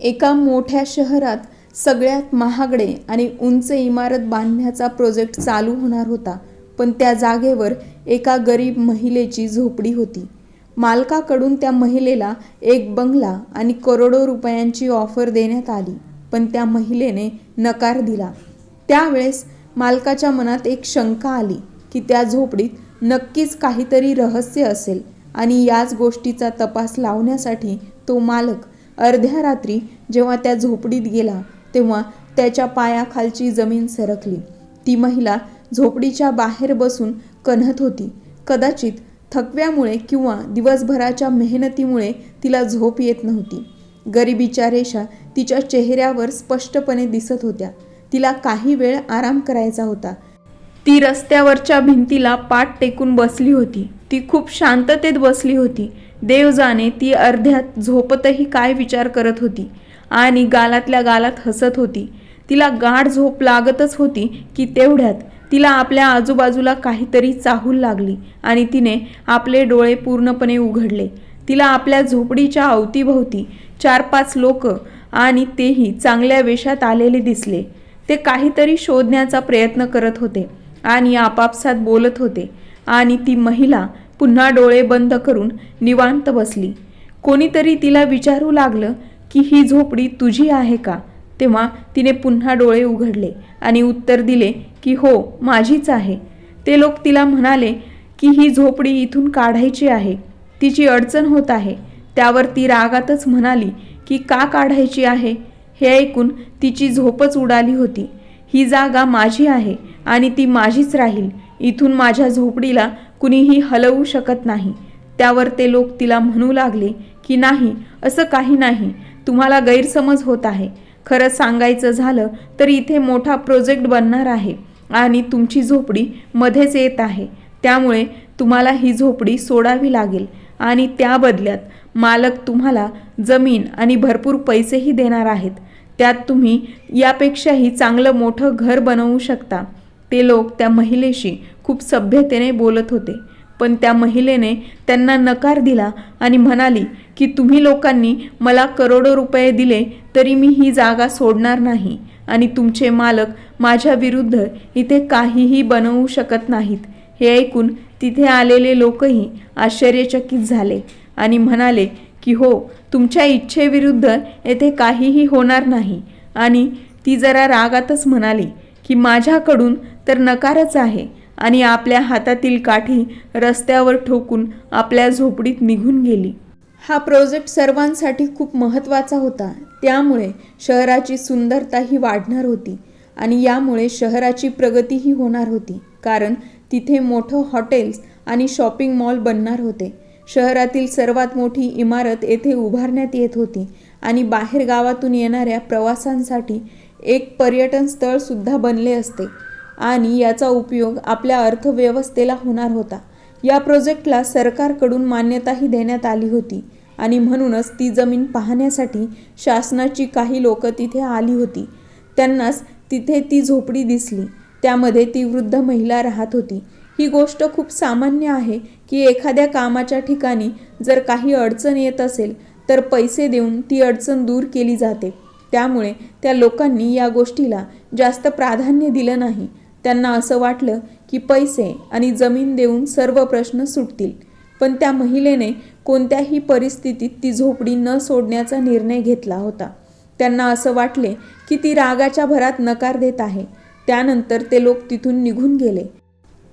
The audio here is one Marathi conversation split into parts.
एका मोठ्या शहरात सगळ्यात महागडे आणि उंच इमारत बांधण्याचा प्रोजेक्ट चालू होणार होता पण त्या जागेवर एका गरीब महिलेची झोपडी होती. मालकाकडून त्या महिलेला एक बंगला आणि करोडो रुपयांची ऑफर देण्यात आली पण त्या महिलेने नकार दिला. त्यावेळेस मालकाच्या मनात एक शंका आली की त्या झोपडीत नक्कीच काहीतरी रहस्य असेल आणि याच गोष्टीचा तपास लावण्यासाठी तो मालक अर्ध्या रात्री जेव्हा त्या झोपडीत गेला तेव्हा त्याच्या पायाखालची जमीन सरकली. ती महिला झोपडीच्या बाहेर बसून कन्हत होती. कदाचित थकव्यामुळे किंवा दिवसभराच्या मेहनतीमुळे तिला झोप येत नव्हती. गरिबीच्या रेषा तिच्या चेहऱ्यावर स्पष्टपणे दिसत होत्या. तिला काही वेळ आराम करायचा होता. ती रस्त्यावरच्या भिंतीला पाठ टेकून बसली होती. ती खूप शांततेत बसली होती. देव जाणे ती अर्ध्यात झोपतही काय विचार करत होती? आणि गालातल्या गालात हसत होती. तिला गाढ झोप लागतच होती की तेवढ्यात तिला आपल्या आजूबाजूला काहीतरी चाहूल लागली आणि तिने आपले डोळे पूर्णपणे उघडले. तिला आपल्या झोपडीच्या अवतीभोवती चार पाच लोक आणि तेही चांगल्या वेशात आलेले दिसले. ते काहीतरी शोधण्याचा प्रयत्न करत होते आणि आपापसात बोलत होते. आणि ती महिला पुन्हा डोळे बंद करून निवांत बसली. कोणीतरी तिला विचारू लागलं की ही झोपडी तुझी आहे का? तेव्हा तिने पुन्हा डोळे उघडले आणि उत्तर दिले की हो माझीच आहे. ते लोक तिला म्हणाले की ही झोपडी इथून काढायची आहे. तिची अडचण होत आहे. त्यावर ती रागातच म्हणाली की का काढायची आहे? हे ऐकून तिची झोपच उडाली होती. ही जागा माझी आहे आणि ती माझीच राहील. इथून माझ्या झोपडीला कुणीही हलवू शकत नाही. त्यावर ते लोक तिला म्हणू लागले की नाही असं काही नाही. तुम्हाला गैरसमज होत आहे. खरं सांगायचं झालं तर इथे मोठा प्रोजेक्ट बनणार आहे आणि तुमची झोपडी मध्येच येत आहे. त्यामुळे तुम्हाला ही झोपडी सोडावी लागेल आणि त्या बदल्यात मालक तुम्हाला जमीन आणि भरपूर पैसेही देणार आहेत. त्यात तुम्ही यापेक्षाही चांगलं मोठं घर बनवू शकता. ते लोक त्या महिलेशी खूप सभ्यतेने बोलत होते. पण त्या महिलेने त्यांना नकार दिला आणि म्हणाली की तुम्ही लोकांनी मला करोडो रुपये दिले तरी मी ही जागा सोडणार नाही आणि तुमचे मालक माझ्या विरुद्ध इथे काहीही बनवू शकत नाहीत. हे ऐकून तिथे आलेले लोकही आश्चर्यचकित झाले आणि म्हणाले की हो तुमच्या इच्छेविरुद्ध येथे काहीही होणार नाही. आणि ती जरा रागातच म्हणाली की माझ्याकडून तर नकारच आहे आणि आपल्या हातातील काठी रस्त्यावर ठोकून आपल्या झोपडीत निघून गेली. हा प्रोजेक्ट सर्वांसाठी खूप महत्त्वाचा होता. त्यामुळे शहराची सुंदरताही वाढणार होती आणि यामुळे शहराची प्रगतीही होणार होती. कारण तिथे मोठं हॉटेल्स आणि शॉपिंग मॉल बनणार होते. शहरातील सर्वात मोठी इमारत येथे उभारण्यात येत होती आणि बाहेर गावातून येणाऱ्या प्रवासांसाठी एक पर्यटन स्थळ सुद्धा बनले असते. आणि याचा उपयोग आपल्या अर्थव्यवस्थेला होणार होता. या प्रोजेक्टला सरकारकडून मान्यताही देण्यात आली होती आणि म्हणूनच ती जमीन पाहण्यासाठी शासनाची काही लोक तिथे आली होती. त्यांनाच तिथे ती झोपडी दिसली. त्यामध्ये ती वृद्ध महिला राहत होती. ही गोष्ट खूप सामान्य आहे की एखाद्या कामाच्या ठिकाणी जर काही अडचण येत असेल तर पैसे देऊन ती अडचण दूर केली जाते. त्यामुळे त्या लोकांनी या गोष्टीला जास्त प्राधान्य दिलं नाही. त्यांना असं वाटलं की पैसे आणि जमीन देऊन सर्व प्रश्न सुटतील. पण त्या महिलेने कोणत्याही परिस्थितीत ती झोपडी न सोडण्याचा निर्णय घेतला होता. त्यांना असं वाटले की ती रागाच्या भरात नकार देत आहे. त्यानंतर ते लोक तिथून निघून गेले.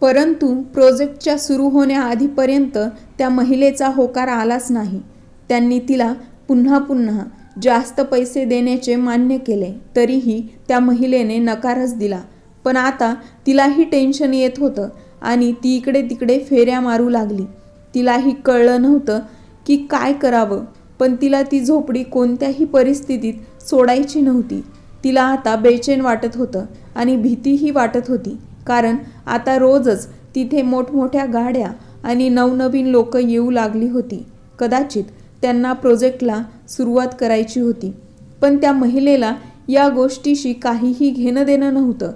परंतु प्रोजेक्टच्या सुरू होण्याआधीपर्यंत त्या महिलेचा होकार आलाच नाही. त्यांनी तिला पुन्हा पुन्हा जास्त पैसे देण्याचे मान्य केले तरीही त्या महिलेने नकारच दिला. पण आता तिलाही टेन्शन येत होतं आणि ती इकडे तिकडे फेऱ्या मारू लागली. तिलाही कळलं नव्हतं की काय करावं पण तिला ती झोपडी कोणत्याही परिस्थितीत सोडायची नव्हती. तिला आता बेचैन वाटत होतं आणि भीतीही वाटत होती कारण आता रोजच तिथे मोठमोठ्या गाड्या आणि नवनवीन लोक येऊ लागली होती. कदाचित त्यांना प्रोजेक्टला सुरुवात करायची होती पण त्या महिलेला या गोष्टीशी काहीही घेणं देणं नव्हतं.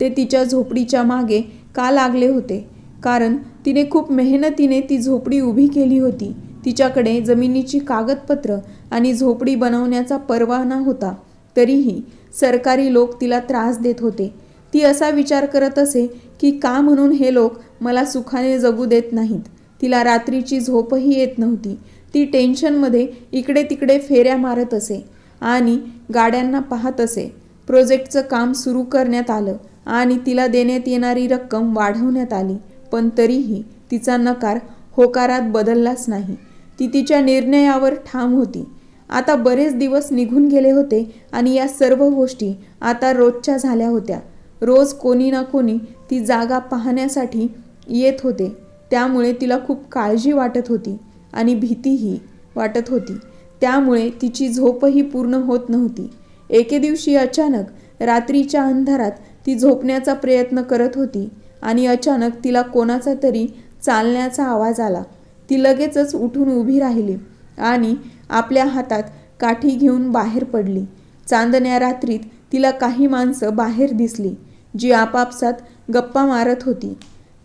ते तिच्या झोपडीच्या मागे का लागले होते? कारण तिने खूप मेहनतीने ती झोपडी उभी केली होती. तिच्याकडे जमिनीची कागदपत्र आणि झोपडी बनवण्याचा परवाना होता. तरीही सरकारी लोक तिला त्रास देत होते. ती असा विचार करत असे की का म्हणून हे लोक मला सुखाने जगू देत नाहीत? तिला रात्रीची झोपही येत नव्हती. ती टेन्शनमध्ये इकडे तिकडे फेऱ्या मारत असे आणि गाड्यांना पाहत असे. प्रोजेक्टचं काम सुरू करण्यात आलं. आणि तिला देण्यात येणारी रक्कम वाढवण्यात आली. पण तरीही तिचा नकार होकारात बदललाच नाही. ती तिच्या निर्णयावर ठाम होती. आता बरेच दिवस निघून गेले होते आणि या सर्व गोष्टी आता रोजच्या झाल्या होत्या. रोज कोणी ना कोणी ती जागा पाहण्यासाठी येत होते. त्यामुळे तिला खूप काळजी वाटत होती आणि भीतीही वाटत होती. त्यामुळे तिची झोपही पूर्ण होत नव्हती. एके दिवशी अचानक रात्रीच्या अंधारात ती झोपण्याचा प्रयत्न करत होती आणि अचानक तिला कोणाचा तरी चालण्याचा आवाज आला. ती लगेचच उठून उभी राहिली आणि आपल्या हातात काठी घेऊन बाहेर पडली. चांदण्या रात्रीत तिला काही माणसं बाहेर दिसली जी आपापसात गप्पा मारत होती.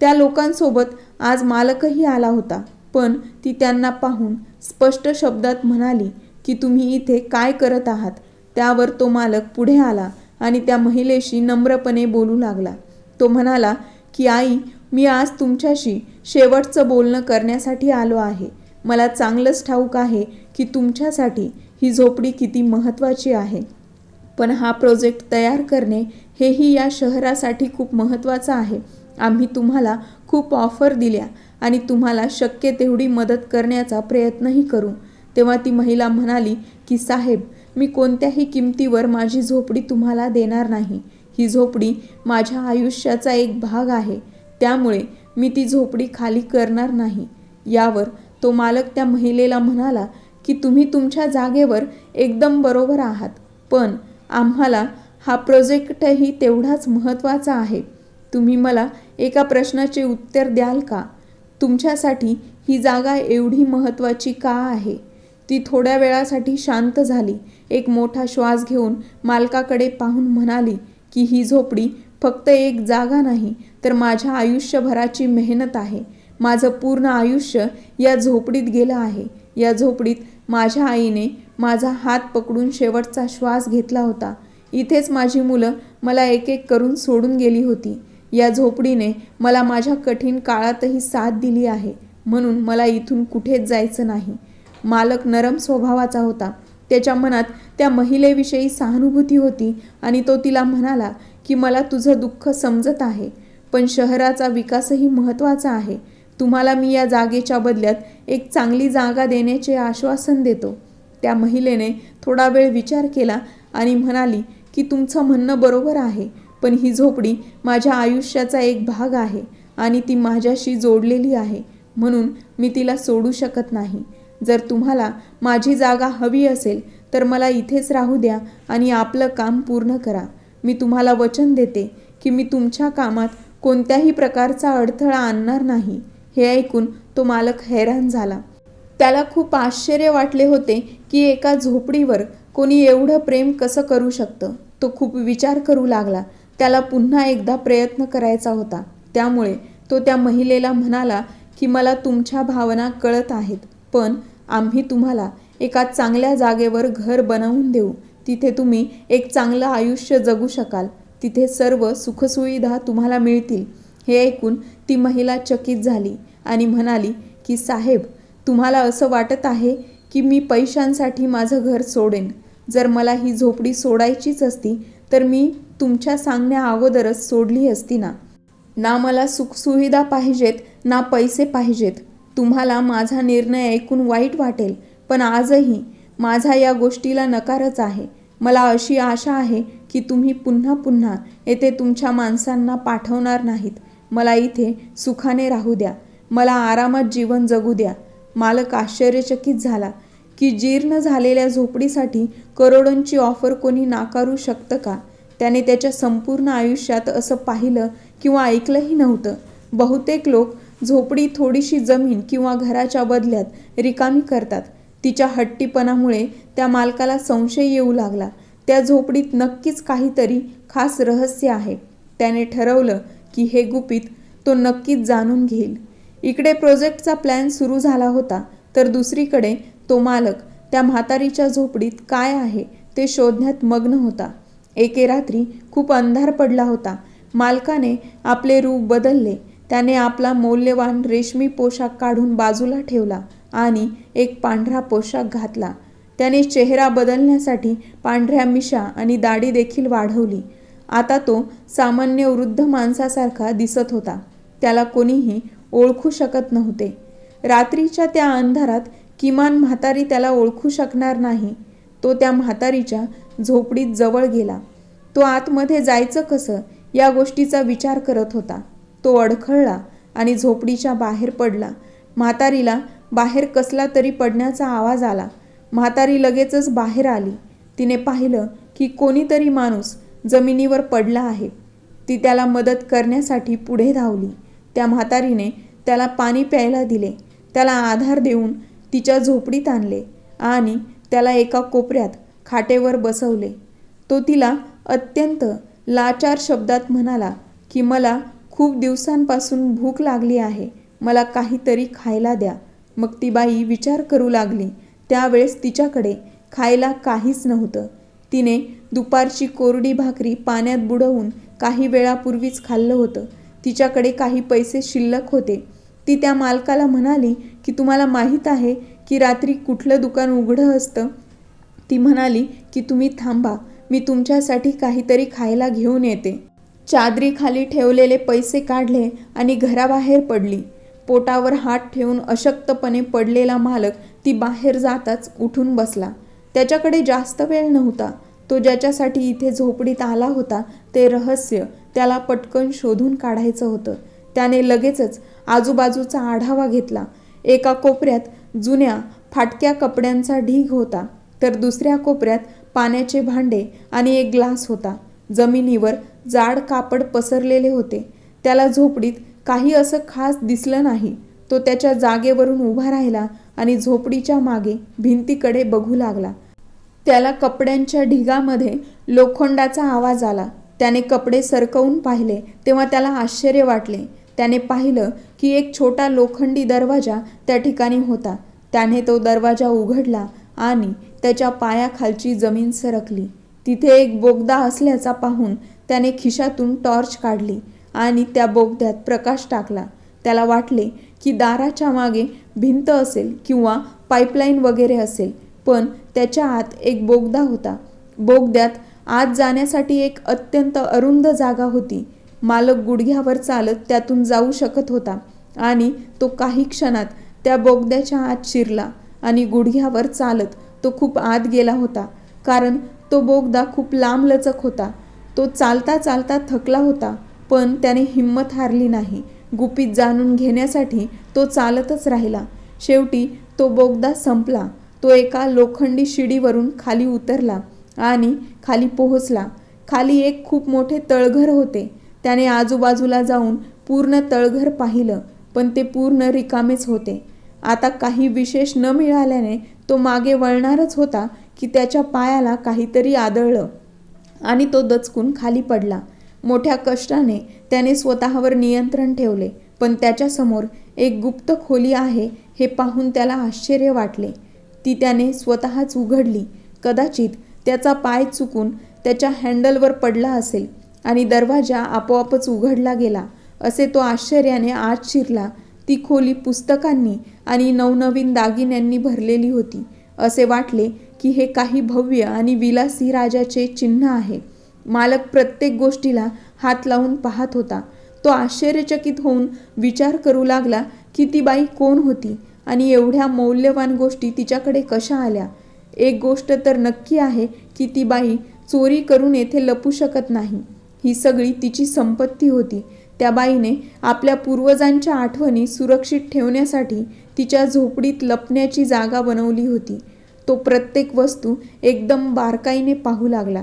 त्या लोकांसोबत आज मालकही आला होता पण ती त्यांना पाहून स्पष्ट शब्दात म्हणाली की तुम्ही इथे काय करत आहात? त्यावर तो मालक पुढे आला आणि त्या महिलेशी नम्रपणे बोलू लागला. तो म्हणाला की आई मी आज तुमच्याशी शेवटचं बोलणं करण्यासाठी आलो आहे. मला चांगलंच ठाऊक आहे की तुमच्यासाठी ही झोपडी किती महत्त्वाची आहे. पण हा प्रोजेक्ट तयार करणे हेही या शहरासाठी खूप महत्त्वाचं आहे. आम्ही तुम्हाला खूप ऑफर दिल्या आणि तुम्हाला शक्य तेवढी मदत करण्याचा प्रयत्नही करू. तेव्हा ती महिला म्हणाली की साहेब मी कोणत्याही किमतीवर माझी झोपडी तुम्हाला देणार नाही. ही झोपडी माझ्या आयुष्याचा एक भाग आहे. त्यामुळे मी ती झोपडी खाली करणार नाही. यावर तो मालक त्या महिलेला म्हणाला की तुम्ही तुमच्या जागेवर एकदम बरोबर आहात पण आम्हाला हा प्रोजेक्टही तेवढाच महत्त्वाचा आहे. तुम्ही मला एका प्रश्नाचे उत्तर द्याल का? तुमच्यासाठी ही जागा एवढी महत्त्वाची का आहे? ती थोड्या वेळासाठी शांत झाली. एक मोठा श्वास घेऊन मालकाकडे पाहून म्हणाली की ही झोपडी फक्त एक जागा नाही तर माझ्या आयुष्यभराची मेहनत आहे. माझं पूर्ण आयुष्य या झोपडीत गेलं आहे. या झोपडीत माझ्या आईने माझा हात पकडून शेवटचा श्वास घेतला होता. इथेच माझी मुलं मला एक एक करून सोडून गेली होती. या झोपडीने मला माझ्या कठीण काळातही साथ दिली आहे. म्हणून मला इथून कुठेच जायचं नाही. मालक नरम स्वभावाचा होता. त्याच्या मनात त्या महिलेविषयी सहानुभूती होती आणि तो तिला म्हणाला की मला तुझं दुःख समजत आहे पण शहराचा विकासही महत्त्वाचा आहे. तुम्हाला मी या जागेच्या बदल्यात एक चांगली जागा देण्याचे आश्वासन देतो. त्या महिलेने थोडा वेळ विचार केला आणि म्हणाली की तुमचं म्हणणं बरोबर आहे पण ही झोपडी माझ्या आयुष्याचा एक भाग आहे आणि ती माझ्याशी जोडलेली आहे. म्हणून मी तिला सोडू शकत नाही. जर तुम्हाला माझी जागा हवी असेल तर मला इथेच राहू द्या आणि आपलं काम पूर्ण करा. मी तुम्हाला वचन देते की मी तुमच्या कामात कोणत्याही प्रकारचा अडथळा आणणार नाही. हे ऐकून तो मालक हैराण झाला. त्याला खूप आश्चर्य वाटले होते की एका झोपडीवर कोणी एवढं प्रेम कसं करू शकतं. तो खूप विचार करू लागला. त्याला पुन्हा एकदा प्रयत्न करायचा होता. त्यामुळे तो त्या महिलेला म्हणाला की मला तुमच्या भावना कळत आहेत. पण आम्ही तुम्हाला एका चांगल्या जागेवर घर बनवून देऊ. तिथे तुम्ही एक चांगलं आयुष्य जगू शकाल. तिथे सर्व सुखसुविधा तुम्हाला मिळतील. हे ऐकून ती महिला चकित झाली आणि म्हणाली की साहेब तुम्हाला असं वाटत आहे की मी पैशांसाठी माझं घर सोडेन? जर मला ही झोपडी सोडायचीच असती तर मी तुमच्या सांगण्या अगोदरच सोडली असती ना? ना मला सुखसुविधा पाहिजेत ना पैसे पाहिजेत. तुम्हाला माझा निर्णय ऐकून वाईट वाटेल पण आजही माझा या गोष्टीला नकारच आहे. मला अशी आशा आहे की तुम्ही पुन्हा पुन्हा येथे तुमच्या माणसांना पाठवणार नाहीत. मला इथे सुखाने राहू द्या. मला आरामात जीवन जगू द्या. मालक आश्चर्यचकित झाला की जीर्ण झालेल्या झोपडीसाठी करोडोंची ऑफर कोणी नाकारू शकतं का? त्याने त्याच्या संपूर्ण आयुष्यात असं पाहिलं किंवा ऐकलंही नव्हतं. बहुतेक लोक झोपडी थोडीशी जमीन किंवा घराच्या बदल्यात रिकामी करतात. तिच्या हट्टीपणामुळे त्या मालकाला संशय येऊ लागला. त्या झोपडीत नक्कीच काहीतरी खास रहस्य आहे. त्याने ठरवलं की हे गुपित तो नक्कीच जाणून घेईल. इकडे प्रोजेक्टचा प्लॅन सुरू झाला होता तर दुसरीकडे तो मालक त्या म्हातारीच्या झोपडीत काय आहे ते शोधण्यात मग्न होता. एके रात्री खूप अंधार पडला होता. मालकाने आपले रूप बदलले. त्याने आपला मौल्यवान रेशमी पोशाख काढून बाजूला ठेवला आणि एक पांढरा पोशाख घातला. त्याने चेहरा बदलण्यासाठी पांढऱ्या मिशा आणि दाढी देखील वाढवली. आता तो सामान्य वृद्ध माणसासारखा दिसत होता. त्याला कोणीही ओळखू शकत नव्हते. रात्रीच्या त्या अंधारात किमान म्हातारी त्याला ओळखू शकणार नाही. तो त्या म्हातारीच्या झोपडीत जवळ गेला. तो आतमध्ये जायचं कसं या गोष्टीचा विचार करत होता. तो अडखळला आणि झोपडीच्या बाहेर पडला. म्हातारीला बाहेर कसला तरी पडण्याचा आवाज आला. म्हातारी लगेचच बाहेर आली. तिने पाहिलं की कोणीतरी माणूस जमिनीवर पडला आहे. ती त्याला मदत करण्यासाठी पुढे धावली. त्या म्हातारीने त्याला पाणी प्यायला दिले. त्याला आधार देऊन तिच्या झोपडीत आणले आणि त्याला एका कोपऱ्यात खाटेवर बसवले. तो तिला अत्यंत लाचार शब्दात म्हणाला की मला खूप दिवसांपासून भूक लागली आहे. मला काहीतरी खायला द्या. मग ती बाई विचार करू लागली. त्यावेळेस तिच्याकडे खायला काहीच नव्हतं. तिने दुपारची कोरडी भाकरी पाण्यात बुडवून काही वेळापूर्वीच खाल्लं होतं. तिच्याकडे काही पैसे शिल्लक होते. ती त्या मालकाला म्हणाली की तुम्हाला माहीत आहे की रात्री कुठलं दुकान उघडं असतं? ती म्हणाली की तुम्ही थांबा. मी तुमच्यासाठी काहीतरी खायला घेऊन येते. चादरीखाली ठेवलेले पैसे काढले आणि घराबाहेर पडली. पोटावर हात ठेवून अशक्तपणे पडलेला मालक ती बाहेर जाताच उठून बसला. त्याच्याकडे जास्त वेळ नव्हता. तो ज्याच्यासाठी इथे झोपडीत आला होता ते रहस्य त्याला पटकन शोधून काढायचं होतं. त्याने लगेचच आजूबाजूचा आढावा घेतला. एका कोपऱ्यात जुन्या फाटक्या कपड्यांचा ढीग होता तर दुसऱ्या कोपऱ्यात पाण्याचे भांडे आणि एक ग्लास होता. जमिनीवर जाड कापड पसरलेले होते. त्याला झोपडीत काही असं खास दिसलं नाही. तो त्याच्या जागेवरून उभा राहिला आणि झोपडीच्या मागे भिंतीकडे बघू लागला. त्याला कपड्यांच्या ढिगामध्ये लोखंडाचा आवाज आला. त्याने कपडे सरकवून पाहिले. तेव्हा त्याला आश्चर्य वाटले. त्याने पाहिलं की एक छोटा लोखंडी दरवाजा त्या ठिकाणी होता. त्याने तो दरवाजा उघडला आणि त्याच्या पायाखालची जमीन सरकली. तिथे एक बोगदा असल्याचा पाहून त्याने खिशातून टॉर्च काढली आणि त्या बोगद्यात प्रकाश टाकला. त्याला वाटले की दाराच्या मागे भिंत असेल किंवा पाईपलाईन वगैरे असेल पण त्याच्या आत एक बोगदा होता. बोगद्यात आत जाण्यासाठी एक अत्यंत अरुंद जागा होती. मालक गुडघ्यावर चालत त्यातून जाऊ शकत होता आणि तो काही क्षणात त्या बोगद्याच्या आत शिरला आणि गुडघ्यावर चालत तो खूप आत गेला होता कारण तो बोगदा खूप लांबलचक होता. तो चालता चालता थकला होता पण त्याने हिंमत हारली नाही. गुपित जाणून घेण्यासाठी तो चालतच राहिला. शेवटी तो बोगदा संपला. तो एका लोखंडी शिडीवरून खाली उतरला आणि खाली पोहोचला. खाली एक खूप मोठे तळघर होते. त्याने आजूबाजूला जाऊन पूर्ण तळघर पाहिलं पण ते पूर्ण रिकामेच होते. आता काही विशेष न मिळाल्याने तो मागे वळणारच होता की त्याच्या पायाला काहीतरी आदळलं आणि तो दचकून खाली पडला. मोठ्या कष्टाने त्याने स्वतःवर नियंत्रण ठेवले पण त्याच्यासमोर एक गुप्त खोली आहे हे पाहून त्याला आश्चर्य वाटले. ती त्याने स्वतःच उघडली. कदाचित त्याचा पाय चुकून त्याच्या हँडलवर पडला असेल आणि दरवाजा आपोआपच उघडला गेला. असे तो आश्चर्याने आत शिरला. ती खोली पुस्तकांनी आणि नवनवीन दागिन्यांनी भरलेली होती. असे वाटले की हे काही भव्य आणि विलासी राजाचे चिन्ह आहे. मालक प्रत्येक गोष्टीला हात लावून पाहत होता. तो आश्चर्यचकित होऊन विचार करू लागला की ती बाई कोण होती आणि एवढ्या मौल्यवान गोष्टी तिच्याकडे कशा आल्या? एक गोष्ट तर नक्की आहे की ती बाई चोरी करून येथे लपू शकत नाही. ही सगळी तिची संपत्ती होती. त्या बाईने आपल्या पूर्वजांच्या आठवणी सुरक्षित ठेवण्यासाठी तिच्या झोपडीत लपण्याची जागा बनवली होती. तो प्रत्येक वस्तू एकदम बारकाईने पाहू लागला.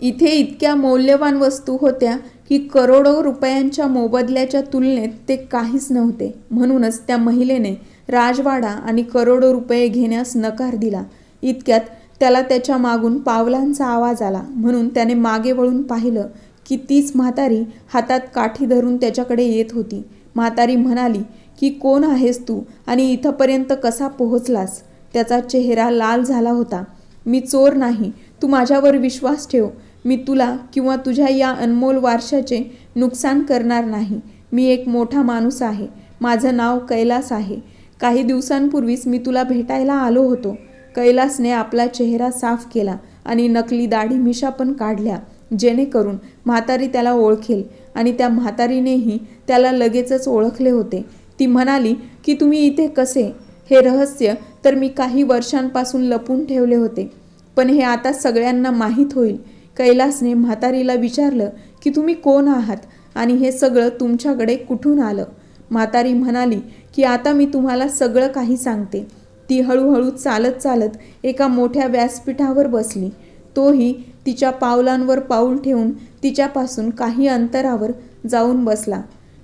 इथे इतक्या मौल्यवान वस्तू होत्या की करोडो रुपयांच्या मोबदल्याच्या तुलनेत ते काहीच नव्हते. म्हणूनच त्या महिलेने राजवाडा आणि करोडो रुपये घेण्यास नकार दिला. इतक्यात त्याला त्याच्या मागून पावलांचा आवाज आला. म्हणून त्याने मागे वळून पाहिलं की तीच म्हातारी हातात काठी धरून त्याच्याकडे येत होती. म्हातारी म्हणाली की कोण आहेस तू आणि इथंपर्यंत कसा पोहोचलास? त्याचा चेहरा लाल झाला होता. मी चोर नाही. तू माझ्यावर विश्वास ठेव. मी तुला किंवा तुझ्या या अनमोल वारशाचे नुकसान करणार नाही. मी एक मोठा माणूस आहे. माझं नाव कैलास आहे. काही दिवसांपूर्वीच मी तुला भेटायला आलो होतो. कैलासने आपला चेहरा साफ केला आणि नकली दाढी मिशा पण काढल्या जेणेकरून म्हातारी त्याला ओळखेल आणि त्या म्हातारीनेही त्याला लगेचच ओळखले होते. ती म्हणाली की तुम्ही इथे कसे? हे रहस्य तर मी काही वर्षांपासून लपून ठेवले होते. पण हे आता सगळ्यांना माहीत होईल. कैलासने म्हातारीला विचारलं की तुम्ही कोण आहात? आणि हे सगळं तुमच्याकडे कुठून आलं? म्हातारी म्हणाली की आता मी तुम्हाला सगळं काही सांगते. ती हळूहळू चालत चालत एका मोठ्या व्यासपीठावर बसली. तोही तिच्या पावलांवर पाऊल ठेवून तिच्यापासून काही अंतरावर जाऊन बसला.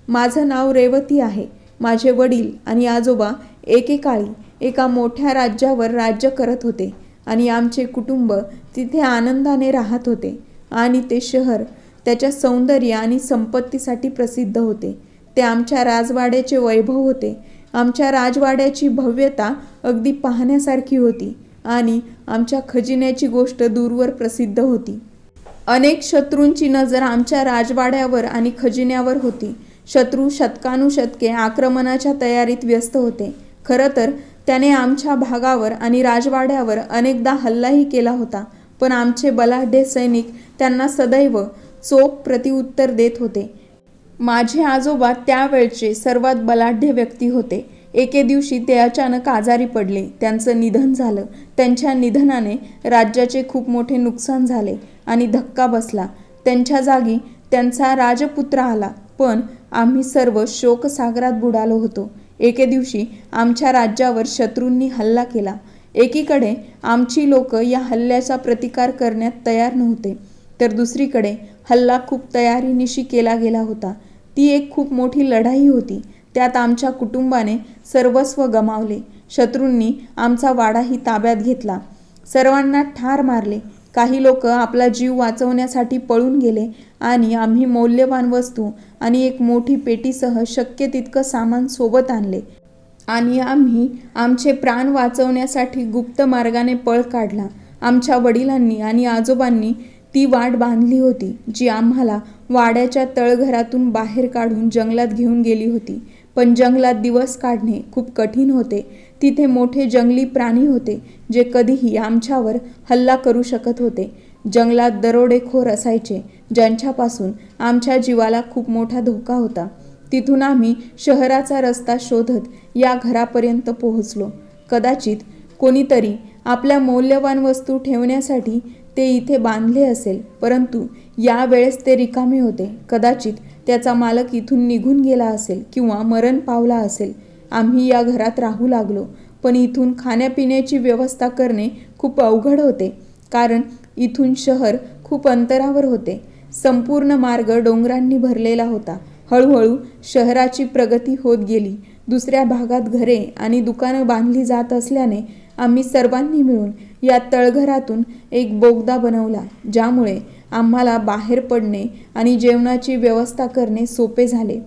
माझं नाव रेवती आहे. माझे वडील आणि आजोबा एकेकाळी एका मोठ्या राज्यावर राज्य करत होते आणि आमचे कुटुंब तिथे आनंदाने राहत होते आणि ते शहर त्याच्या सौंदर्य आणि संपत्तीसाठी प्रसिद्ध होते. ते आमच्या राजवाड्याचे वैभव होते. आमच्या राजवाड्याची भव्यता अगदी पाहण्यासारखी होती आणि आमच्या खजिन्याची गोष्ट दूरवर प्रसिद्ध होती. अनेक शत्रूंची नजर आमच्या राजवाड्यावर आणि खजिन्यावर होती. शत्रू शतकानुशतके आक्रमणाच्या तयारीत व्यस्त होते. खरं तर त्याने आमच्या भागावर आणि राजवाड्यावर अनेकदा हल्लाही केला होता पण आमचे बलाढ्य सैनिक त्यांना सदैव चोख प्रतिउत्तर देत होते. माझे आजोबा त्यावेळचे सर्वात बलाढ्य व्यक्ती होते. एके दिवशी ते अचानक आजारी पडले. त्यांचं निधन झालं. त्यांच्या निधनाने राज्याचे खूप मोठे नुकसान झाले आणि धक्का बसला. त्यांच्या जागी त्यांचा राजपुत्र आला. पण आम्ही सर्व शोकसागरात बुडालो होतो. एके दिवशी आमच्या राज्यावर शत्रूंनी हल्ला केला. एकीकडे आमची लोक या हल्ल्याचा प्रतिकार करण्यात तयार नव्हते तर दुसरीकडे हल्ला खूप तयारीनिशी केला गेला होता. ती एक खूप मोठी लढाई होती. त्यात आमच्या कुटुंबाने सर्वस्व गमावले. शत्रूंनी आमचा वाडाही ताब्यात घेतला. सर्वांना ठार मारले. काही लोक आपला जीव वाचवण्यासाठी पळून गेले आणि आम्ही मौल्यवान वस्तू आणि एक मोठी पेटीसह शक्य तितकं सामान सोबत आणले. आणि आम्ही आमचे प्राण वाचवण्यासाठी गुप्त मार्गाने पळ काढला. आमच्या वडिलांनी आणि आजोबांनी ती वाट बांधली होती जी आम्हाला वाड्याच्या तळघरातून बाहेर काढून जंगलात घेऊन गेली होती. पण जंगलात दिवस काढणे खूप कठीण होते. तिथे मोठे जंगली प्राणी होते जे कधीही आमच्यावर हल्ला करू शकत होते. जंगलात दरोडेखोर असायचे. ज्यांच्यापासून आमच्या जीवाला खूप मोठा धोका होता तिथून आम्ही शहराचा रस्ता शोधत या घरापर्यंत पोहोचलो. कदाचित कोणीतरी आपल्या मौल्यवान वस्तू ठेवण्यासाठी ते इथे बांधले असेल परंतु यावेळेस ते रिकामे होते. कदाचित त्याचा मालक इथून निघून गेला असेल किंवा मरण पावला असेल. आम्ही या घरात राहू लागलो पण इथून खाण्यापिण्याची व्यवस्था करणे खूप अवघड होते कारण इथून शहर खूप अंतरावर होते. संपूर्ण मार्ग डोंगरांनी भरलेला होता. हळूहळू शहराची प्रगती होत गेली. दुसऱ्या भागात घरे आणि दुकानं बांधली जात असल्याने आम्ही सर्वांनी मिळून या तळघरातून एक बोगदा बनवला ज्यामुळे आम्हाला बाहेर पडणे आणि जेवणाची व्यवस्था करणे सोपे झाले.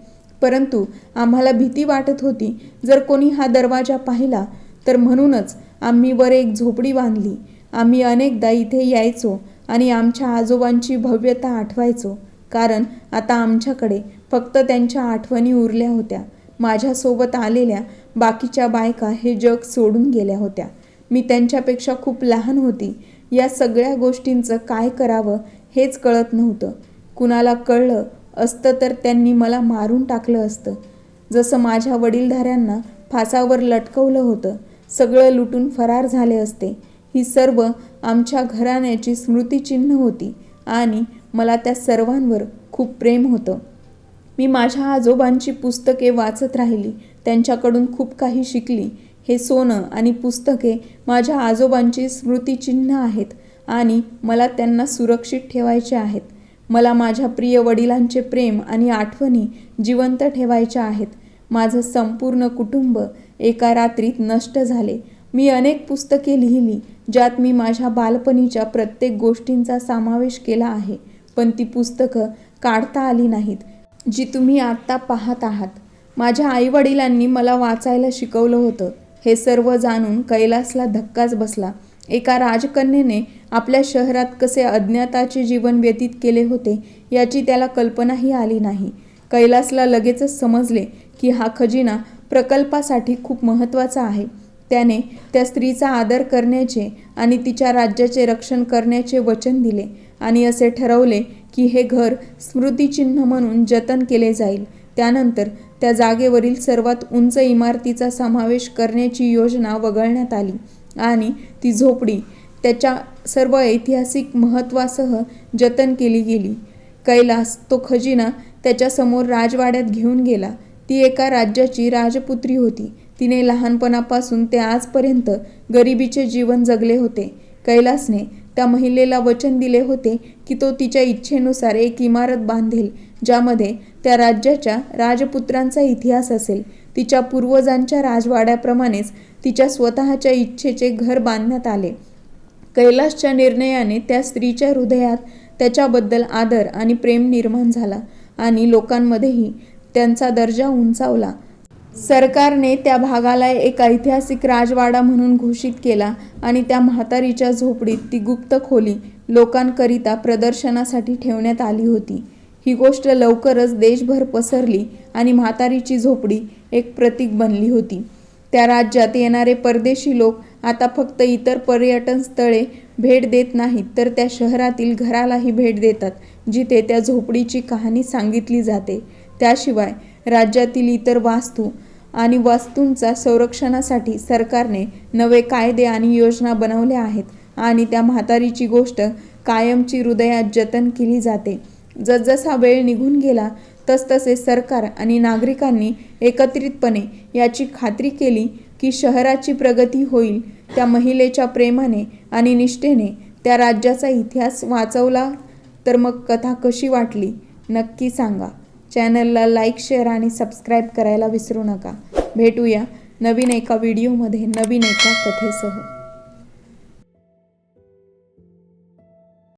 परंतु आम्हाला भीती वाटत होती जर कोणी हा दरवाजा पाहिला तर म्हणूनच आम्ही वर एक झोपडी बांधली. आम्ही अनेकदा इथे यायचो आणि आमच्या आजोबांची भव्यता आठवायचो. कारण आता आमच्याकडे फक्त त्यांच्या आठवणी उरल्या होत्या. माझ्यासोबत आलेल्या बाकीच्या बायका हे जग सोडून गेल्या होत्या. मी त्यांच्यापेक्षा खूप लहान होती. या सगळ्या गोष्टींचं काय करावं हेच कळत नव्हतं. कुणाला कळलं असतं तर त्यांनी मला मारून टाकलं असतं. जसं माझ्या वडीलधाऱ्यांना फासावर लटकवलं होतं. सगळं लुटून फरार झाले असते. ही सर्व आमच्या घराण्याची स्मृतिचिन्ह होती आणि मला त्या सर्वांवर खूप प्रेम होतं. मी माझ्या आजोबांची पुस्तके वाचत राहिली त्यांच्याकडून खूप काही शिकली. हे सोनं आणि पुस्तके माझ्या आजोबांची स्मृतिचिन्ह आहेत आणि मला त्यांना सुरक्षित ठेवायचे आहेत. मला माझ्या प्रिय वडिलांचे प्रेम आणि आठवणी जिवंत ठेवायच्या आहेत. माझं संपूर्ण कुटुंब एका रात्रीत नष्ट झाले. मी अनेक पुस्तके लिहिली ज्यात मी माझ्या बालपणीच्या प्रत्येक गोष्टींचा समावेश केला आहे पण ती पुस्तकं काढता आली नाहीत जी तुम्ही आत्ता पाहत आहात. माझ्या आईवडिलांनी मला वाचायला शिकवलं होतं. हे सर्व जाणून कैलासला धक्काच बसला. एका राजकन्येने आपल्या शहरात कसे अज्ञाताचे जीवन व्यतीत केले होते याची त्याला कल्पनाही आली नाही. कैलासला लगेचच समजले की हा खजिना प्रकल्पासाठी खूप महत्त्वाचा आहे. त्याने त्या स्त्रीचा आदर करण्याचे आणि तिच्या राज्याचे रक्षण करण्याचे वचन दिले आणि असे ठरवले की हे घर स्मृतिचिन्ह म्हणून जतन केले जाईल. त्यानंतर त्या जागेवरील सर्वात उंच इमारतीचा समावेश करण्याची योजना वगळण्यात आली आणि ती झोपडी त्याच्या सर्व ऐतिहासिक महत्त्वासह जतन केली गेली. कैलास तो खजिना त्याच्यासमोर राजवाड्यात घेऊन गेला. ती एका राज्याची राजपुत्री होती. तिने लहानपणापासून ते आजपर्यंत गरिबीचे जीवन जगले होते. कैलासने त्या महिलेला वचन दिले होते की तो तिच्या इच्छेनुसार एक इमारत बांधेल ज्यामध्ये त्या राज्याच्या राजपुत्रांचा इतिहास असेल. तिच्या पूर्वजांच्या राजवाड्याप्रमाणेच तिच्या स्वतःच्या इच्छेचे घर बांधण्यात आले. कैलासच्या निर्णयाने त्या स्त्रीच्या हृदयात त्याच्याबद्दल आदर आणि प्रेम निर्माण झाला आणि लोकांमध्येही त्यांचा दर्जा उंचावला. सरकारने त्या भागाला एक ऐतिहासिक राजवाडा म्हणून घोषित केला आणि त्या म्हातारीच्या झोपडीत ती गुप्त खोली लोकांकरिता प्रदर्शनासाठी ठेवण्यात आली होती. ही गोष्ट लवकरच देशभर पसरली आणि म्हातारीची झोपडी एक प्रतीक बनली होती. त्या राज्यात येणारे परदेशी लोक आता फक्त इतर पर्यटन स्थळे भेट देत नाहीत तर त्या शहरातील घरालाही भेट देतात जिथे त्या झोपडीची कहाणी सांगितली जाते. त्याशिवाय राज्यातील इतर वास्तू आणि वास्तूंचा संरक्षणासाठी सरकारने नवे कायदे आणि योजना बनवल्या आहेत आणि त्या म्हातारीची गोष्ट कायमची हृदयात जतन केली जाते. जसजसा वेळ निघून गेला तसतसे सरकार आणि नागरिकांनी एकत्रितपणे याची खात्री केली की शहराची प्रगती होईल त्या महिलेच्या प्रेमाने आणि निष्ठेने त्या राज्याचा इतिहास वाचवला तर मग कथा कशी वाटली नक्की सांगा. चॅनलला लाईक शेअर आणि सबस्क्राईब करायला विसरू नका. भेटूया नवीन एका व्हिडिओमध्ये नवीन एका कथेसह.